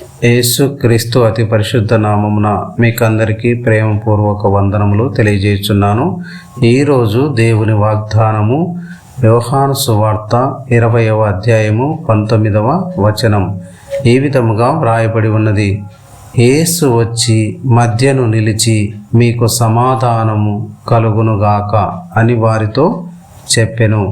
యేసు క్రీస్తు అతి పరిశుద్ధ నామమున మీకందరికీ ప్రేమపూర్వక వందనములు తెలియజేస్తున్నాను ఈరోజు దేవుని వాగ్దానము వ్యవహాను సువార్త ఇరవయవ అధ్యాయము పంతొమ్మిదవ వచనం. ఈ విధముగా వ్రాయబడి ఉన్నది. యేసు వచ్చి మధ్యను నిలిచి మీకు సమాధానము కలుగునుగాక అని వారితో చెప్పెను.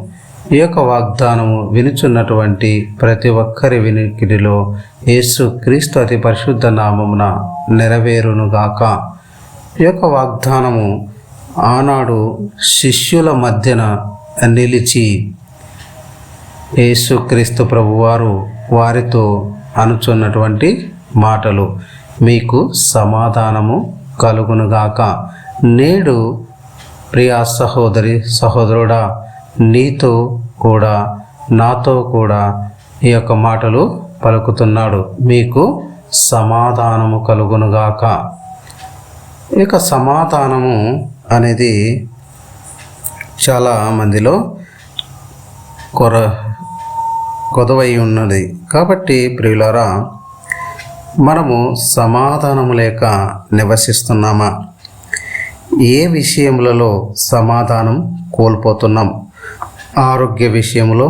ఈ యొక్క వాగ్దానము వినుచున్నటువంటి ప్రతి ఒక్కరి వినికిడిలో యేసు క్రీస్తు అతి పరిశుద్ధ నామమున నెరవేరునుగాక. ఈ యొక్క వాగ్దానము ఆనాడు శిష్యుల మధ్యన నిలిచి యేసుక్రీస్తు ప్రభువారు వారితో అనుచున్నటువంటి మాటలు మీకు సమాధానము కలుగునుగాక. నేడు ప్రియా సహోదరి సహోదరుడా నీతో కూడా నాతో కూడా ఈ యొక్క మాటలు పలుకుతున్నాడు. మీకు సమాధానము కలుగునుగాక ఈ యొక్క సమాధానము అనేది చాలా మందిలో కొర కొదవై ఉన్నది. కాబట్టి ప్రియులారా మనము సమాధానము లేక నివసిస్తున్నామా? ఏ విషయములలో సమాధానం కోల్పోతున్నాం? ఆరోగ్య విషయంలో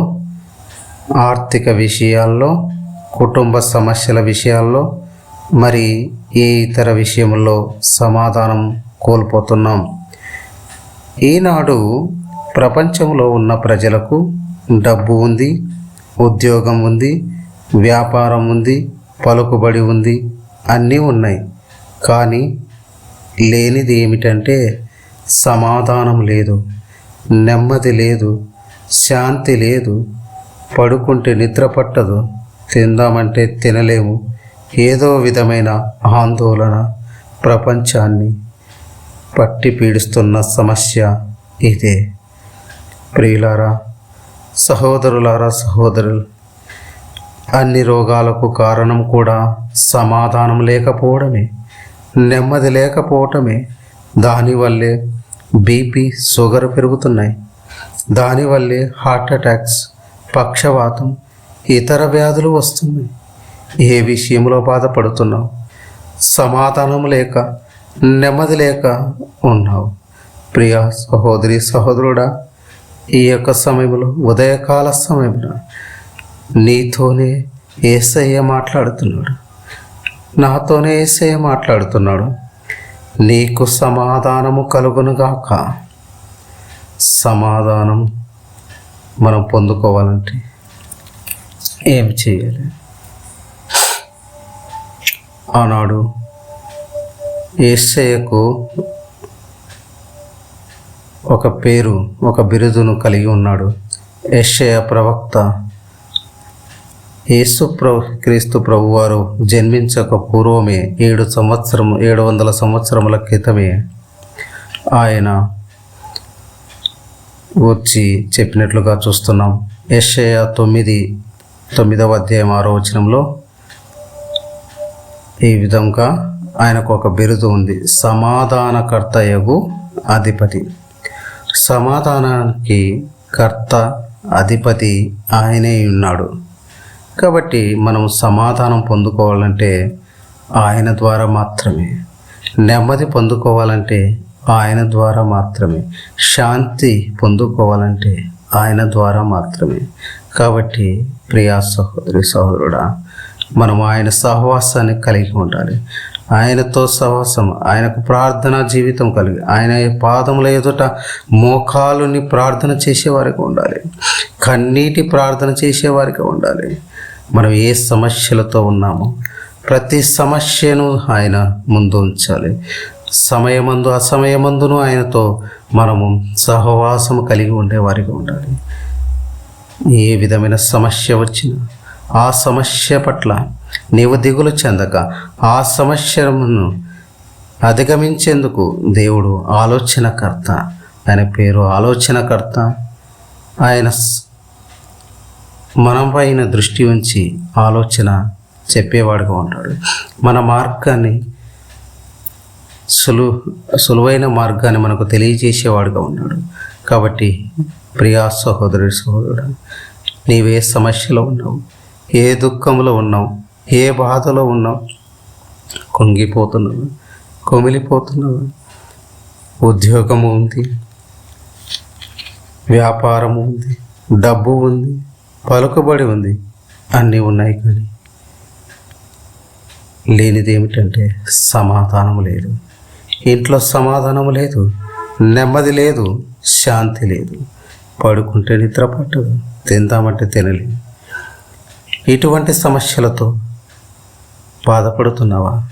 ఆర్థిక విషయాల్లో కుటుంబ సమస్యల విషయాల్లో మరి ఏ ఇతర విషయంలో సమాధానం కోల్పోతున్నాం. ఈనాడు ప్రపంచంలో ఉన్న ప్రజలకు డబ్బు ఉంది ఉద్యోగం ఉంది వ్యాపారం ఉంది పలుకుబడి ఉంది అన్నీ ఉన్నాయి. కానీ లేనిది ఏమిటంటే సమాధానం లేదు నెమ్మది లేదు శాంతి లేదు. పడుకుంటే నిద్ర పట్టదు. తిందామంటే తినలేము. ఏదో విధమైన ఆందోళన ప్రపంచాన్ని పట్టి పీడిస్తున్న సమస్య ఇదే. ప్రియులారా సహోదరులారా సహోదరులు అన్ని రోగాలకు కారణం కూడా సమాధానం లేకపోవడమే. నెమ్మది లేకపోవటమే. దానివల్లే బీపీ షుగర్ పెరుగుతున్నాయి. దానివల్లే హార్ట్ అటాక్స్ పక్షవాతం ఇతర వ్యాధులు వస్తున్నాయి. ఏ విషయంలో బాధపడుతున్నావు? సమాధానం లేక నెమ్మది లేక ఉన్నావు. ప్రియా సహోదరి సహోదరుడా ఈ యొక్క సమయంలో ఉదయకాల సమయంలో నీతోనే ఏసయ్య మాట్లాడుతున్నాడు. నాతోనే ఏసయ్య మాట్లాడుతున్నాడు. నీకు సమాధానము కలుగునుగాక. సమాధానం మనం పొందుకోవాలంటే ఏం చేయాలి? ఆనాడు ఏసయ్యకు ఒక పేరు ఒక బిరుదును కలిగి ఉన్నాడు. ఏషయ ప్రవక్త. యేసు ప్రభు క్రీస్తు ప్రభువారు జన్మించక పూర్వమే ఏడు సంవత్సరం ఏడు వందల సంవత్సరముల క్రితమే ఆయన వచ్చి చెప్పినట్లుగా చూస్తున్నాం. యెషయ తొమ్మిది తొమ్మిదవ అధ్యాయం ఆరో వచనంలో ఈ విధంగా ఆయనకు ఒక బిరుదు ఉంది. సమాధానకర్తయగు అధిపతి. సమాధానానికి కర్త అధిపతి ఆయనే ఉన్నాడు. కాబట్టి మనం సమాధానం పొందుకోవాలంటే ఆయన ద్వారా మాత్రమే. నెమ్మది పొందుకోవాలంటే ఆయన ద్వారా మాత్రమే. శాంతి పొందుకోవాలంటే ఆయన ద్వారా మాత్రమే. కాబట్టి ప్రియా సహోదరి సహోదరుడా మనం ఆయన సహవాసాన్ని కలిగి ఉండాలి. ఆయనతో సహవాసం ఆయనకు ప్రార్థన జీవితం కలిగి ఆయన పాదముల ఎదుట మోకాలుని ప్రార్థన చేసేవారికి ఉండాలి. కన్నీటి ప్రార్థన చేసేవారికి ఉండాలి. మనం ఏ సమస్యలతో ఉన్నామో ప్రతి సమస్యను ఆయన ముందు ఉంచాలి. సమయమందు అసమయమందును ఆయనతో మనము సహవాసము కలిగి ఉండేవారికి ఉండాలి. ఏ విధమైన సమస్య వచ్చినా ఆ సమస్య పట్ల నీవు దిగులు చెందక ఆ సమస్యను అధిగమించేందుకు దేవుడు ఆలోచనకర్త. ఆయన పేరు ఆలోచనకర్త. ఆయన మనం మన పైన దృష్టి ఉంచి ఆలోచన చెప్పేవాడుగా ఉంటాడు. మన మార్గాన్ని సులువు సులువైన మార్గాన్ని మనకు తెలియజేసేవాడుగా ఉన్నాడు. కాబట్టి ప్రియా సహోదరుడు సహోదరుడు నీవే సమస్యలో ఉన్నావు ఏ దుఃఖంలో ఉన్నావు ఏ బాధలో ఉన్నావు కుంగిపోతున్నావు కొమిలిపోతున్నావు ఉద్యోగము ఉంది వ్యాపారము ఉంది డబ్బు ఉంది పలుకుబడి ఉంది అన్నీ ఉన్నాయి కానీ లేనిది ఏమిటంటే సమాధానం లేదు. ఇంట్లో సమాధానం లేదు నెమ్మది లేదు శాంతి లేదు. పడుకుంటే నిద్ర పట్టదు తిందామంటే తినలేదు ఇటువంటి సమస్యలతో బాధపడుతున్నావా?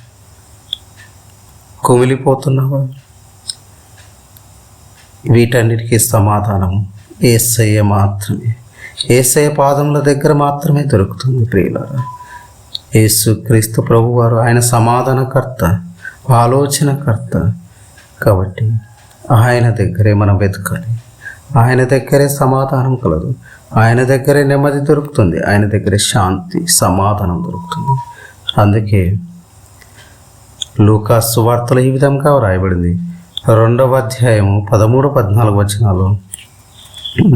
కుమిలిపోతున్నావా? వీటన్నిటికీ సమాధానం ఏసయ్య మాత్రమే. ఏసయ్య పాదముల దగ్గర మాత్రమే దొరుకుతుంది ప్రియులారా. యేసు క్రీస్తు ప్రభువారు ఆయన సమాధానకర్త. ఆలోచనకర్త కాబట్టి ఆయన దగ్గరే మనం వెతకాలి. ఆయన దగ్గరే సమాధానం కలదు. ఆయన దగ్గరే నెమ్మది దొరుకుతుంది. ఆయన దగ్గరే శాంతి సమాధానం దొరుకుతుంది. అందుకే లూకా సువార్తలు ఈ విధంగా వ్రాయబడింది. రెండవ అధ్యాయము పదమూడు పద్నాలుగు వచనాలు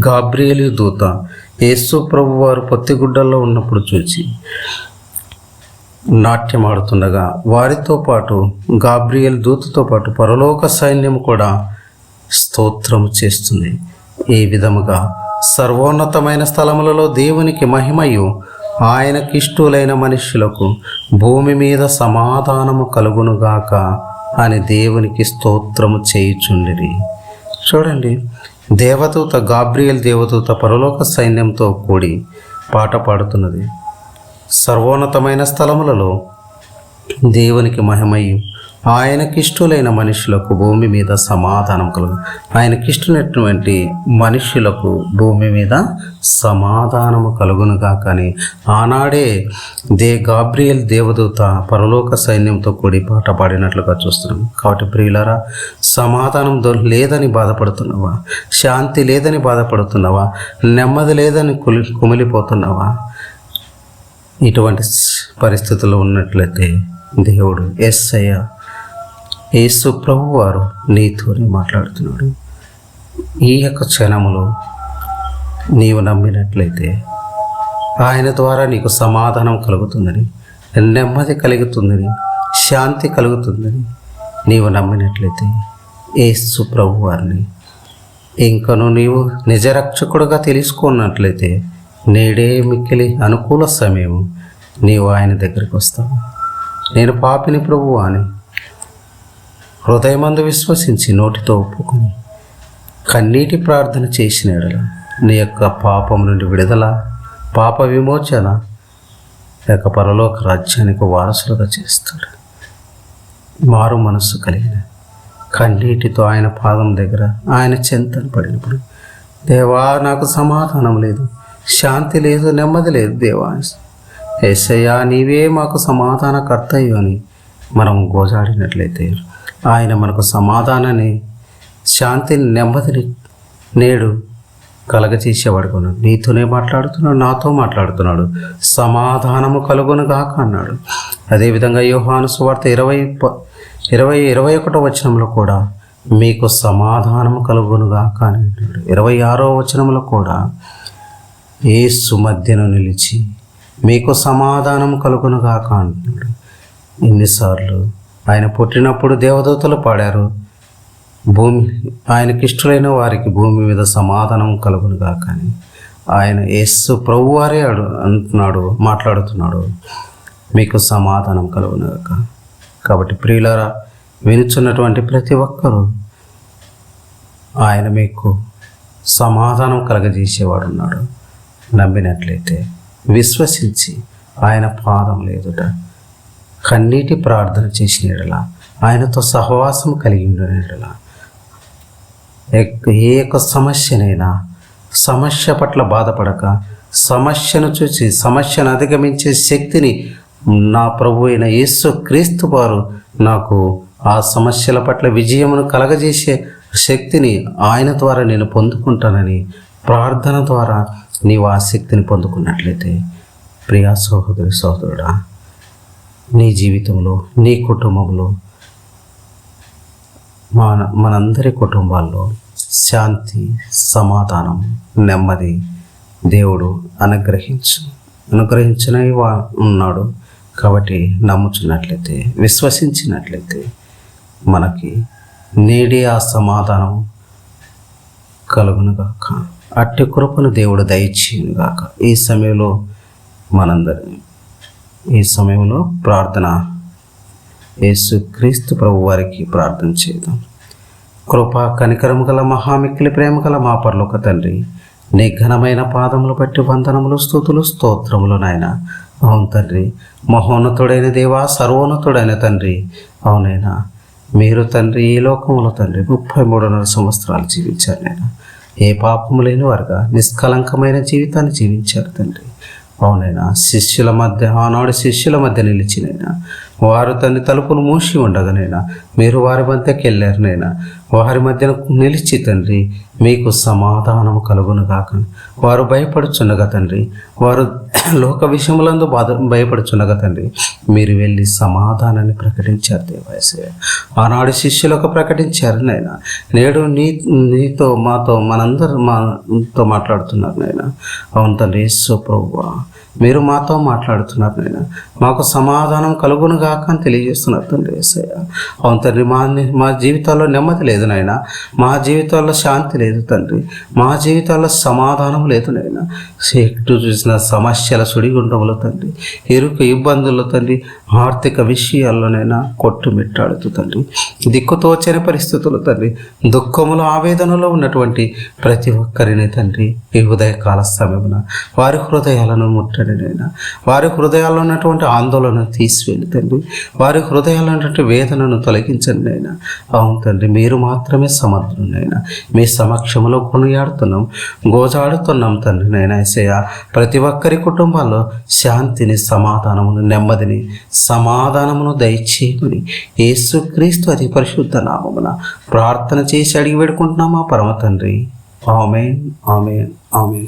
గాబ్రియలు దూత యేసు ప్రభు వారు పొత్తిగుడ్డల్లో ఉన్నప్పుడు చూచి నాట్యమాడుతుండగా వారితో పాటు గాబ్రియల్ దూతతో పాటు పరలోక సైన్యం కూడా స్తోత్రం చేస్తుంది. ఈ విధముగా సర్వోన్నతమైన స్థలములలో దేవునికి మహిమయు ఆయనకిష్టులైన మనుష్యులకు భూమి మీద సమాధానము కలుగునుగాక అని దేవునికి స్తోత్రము చేయుచుండిరి. చూడండి దేవదూత గాబ్రియల్ దేవదూత పరలోక సైన్యంతో కూడి పాట పాడుతున్నది. సర్వోన్నతమైన స్థలములలో దేవునికి మహిమయ్యు ఆయనకిష్టులైన మనుషులకు భూమి మీద సమాధానం కలుగు. ఆయనకిష్టమైనటువంటి మనుషులకు భూమి మీద సమాధానము కలుగునుగా కానీ ఆనాడే దే గాబ్రియల్ దేవదూత పరలోక సైన్యంతో కూడి పాట పాడినట్లుగా చూస్తున్నాం. కాబట్టి ప్రియులరా సమాధానం దొ లేదని బాధపడుతున్నావా? శాంతి లేదని బాధపడుతున్నావా? నెమ్మది లేదని కులి కుమిలిపోతున్నావా? ఇటువంటి పరిస్థితుల్లో ఉన్నట్లయితే దేవుడు ఎస్ఐ యేసు ప్రభు వారు నీతోనే మాట్లాడుతున్నాడు. ఈ యొక్క క్షణములో నీవు నమ్మినట్లయితే ఆయన ద్వారా నీకు సమాధానం కలుగుతుందని నెమ్మది కలుగుతుందని శాంతి కలుగుతుందని నీవు నమ్మినట్లయితే యేసు ప్రభు వారిని ఇంకను నీవు నిజరక్షకుడుగా తెలుసుకున్నట్లయితే నేడే మిక్కిలి అనుకూల సమయం. నీవు ఆయన దగ్గరికి వస్తావు. నేను పాపిని ప్రభు అని హృదయమందు విశ్వసించి నోటితో ఒప్పుకుని కన్నీటి ప్రార్థన చేసిన ఎడల నీ యొక్క పాపం నుండి విడుదల పాప విమోచన యొక్క పరలోక రాజ్యానికి వారసులుగా చేస్తాడు. మారు మనస్సు కలిగిన కన్నీటితో ఆయన పాదం దగ్గర ఆయన చెంతను పడినప్పుడు దేవా నాకు సమాధానం లేదు. శాంతి లేదు నెమ్మది లేదు దేవా. ఎస్సయ్యా నీవే మాకు సమాధానకర్తయ్యు అని మనం గోజాడినట్లయితే ఆయన మనకు సమాధానాన్ని శాంతిని నెమ్మదిని నేడు కలగచేసేవాడు కొన్నాడు నీతోనే మాట్లాడుతున్నాడు నాతో మాట్లాడుతున్నాడు. సమాధానము కలుగును గాక అన్నాడు. అదేవిధంగా యోహాను సువార్త ఇరవై ఇరవై ఇరవై ఒకటో వచనంలో కూడా మీకు సమాధానము కలుగును గాక అని అన్నాడు. ఇరవై ఆరో వచనంలో కూడా ఏసు మధ్యన నిలిచి మీకు సమాధానం కలుగునుగాక అంటున్నాడు. ఎన్నిసార్లు ఆయన పుట్టినప్పుడు దేవదూతలు పాడారు. భూమి ఆయనకి ఇష్టలైన వారికి భూమి మీద సమాధానం కలుగునుగా కానీ ఆయన యేసు ప్రభువారే అడు అంటున్నాడు మాట్లాడుతున్నాడు. మీకు సమాధానం కలుగునుగాక. కాబట్టి ప్రియులారా వినుచున్నటువంటి ప్రతి ఒక్కరూ ఆయన మీకు సమాధానం కలగజేసేవాడు ఉన్నాడు నమ్మినట్లయితే విశ్వసించి ఆయన పాదం లేదుట. కన్నీటి ప్రార్థన చేసిన ఎడల ఆయనతో సహవాసం కలిగి ఉండిన ఎడల. ఏ యొక్క సమస్యనైనా సమస్య పట్ల బాధపడక సమస్యను చూసి సమస్యను అధిగమించే శక్తిని నా ప్రభు అయిన యేసు క్రీస్తు వారు నాకు ఆ సమస్యల పట్ల విజయమును కలగజేసే శక్తిని ఆయన ద్వారా నేను పొందుకుంటానని ప్రార్థన ద్వారా నీవు ఆసక్తిని పొందుకున్నట్లయితే ప్రియా సహోదరి సహోదరుడా నీ జీవితంలో నీ కుటుంబంలో మన మనందరి కుటుంబాల్లో శాంతి సమాధానం నెమ్మది దేవుడు అనుగ్రహించు అనుగ్రహించినవి వా ఉన్నాడు. కాబట్టి నమ్ముచున్నట్లయితే విశ్వసించినట్లయితే మనకి నేడే ఆ సమాధానం కలుగునుగాక. అట్టి కృపను దేవుడు దయచేయునుగాక. ఈ సమయంలో మనందరి ఈ సమయంలో ప్రార్థన యేసు క్రీస్తు ప్రభు వారికి ప్రార్థన చేద్దాం. కృప కనికరము గల మహామిక్కిలి ప్రేమ గల మా పర్లోక తండ్రి నీ ఘనమైన పాదములు బట్టి వందనములు స్థుతులు స్తోత్రములు నాయన. అవును తండ్రి మహోన్నతుడైన దేవా సర్వోన్నతుడైన తండ్రి. అవునైనా మీరు తండ్రి ఈ లోకములో తండ్రి ముప్పై మూడున్నర సంవత్సరాలు జీవించారు నేను ఏ పాపము లేని వారుగా నిష్కలంకమైన జీవితాన్ని జీవించారు తండ్రి. అవునైనా శిష్యుల మధ్య ఆనాడు శిష్యుల మధ్య నిలిచినైనా వారు తన తలుపులు మూసి ఉండగానైనా మీరు వారి మధ్యకి వెళ్ళారునైనా వారి మధ్యన నిలిచి తండ్రి మీకు సమాధానం కలుగును కాక వారు భయపడుచున్నగా తండ్రి వారు లోక విషయములందు బాధ భయపడుచున్నగా తండ్రి మీరు వెళ్ళి సమాధానాన్ని ప్రకటించారు దేవాసే ఆనాడు శిష్యులకు ప్రకటించారు నాయన. నేడు నీ నీతో మాతో మనందరూ మాతో మాట్లాడుతున్నారు నాయన. అవును తండ్రి సో మీరు మాతో మాట్లాడుతున్నారు నాయన. మాకు సమాధానం కలుగును గాక అని తెలియజేస్తున్నారు తండ్రి యేసయ్య అవును తండ్రి మా మా జీవితాల్లో నెమ్మది లేదు నాయన. మా జీవితాల్లో శాంతి లేదు తండ్రి. మా జీవితాల్లో సమాధానం లేదు నాయన. ఎటు చూసిన సమస్యల సుడిగుండంలో తండ్రి. ఎరుకు ఇబ్బందుల్లో తండ్రి. ఆర్థిక విషయాల్లోనైనా కొట్టుమిట్టాడుతూ తండ్రి. దిక్కుతోచని పరిస్థితులు తండ్రి. దుఃఖములు ఆవేదనలో ఉన్నటువంటి ప్రతి ఒక్కరిని తండ్రి ఈ ఉదయకాల సమయమున వారి హృదయాలను తండ్రి నైనా వారి హృదయాల్లో ఉన్నటువంటి ఆందోళన తీసివేయండి తండ్రి. వారి హృదయాల్లో ఉన్నటువంటి వేదనను తొలగించండి నైనా అవును తండ్రి మీరు మాత్రమే సమర్థులైనా మీ సమక్షంలో కొనియాడుతున్నాం గోజాడుతున్నాం తండ్రి నైనా ఎసయ్య ప్రతి ఒక్కరి కుటుంబాల్లో శాంతిని సమాధానమును నెమ్మదిని సమాధానమును దయచేయమని యేసుక్రీస్తు అతి పరిశుద్ధ నామమున ప్రార్థన చేసి అడిగి పెడుకుంటున్నామా పరమ తండ్రి. Amen amen amen.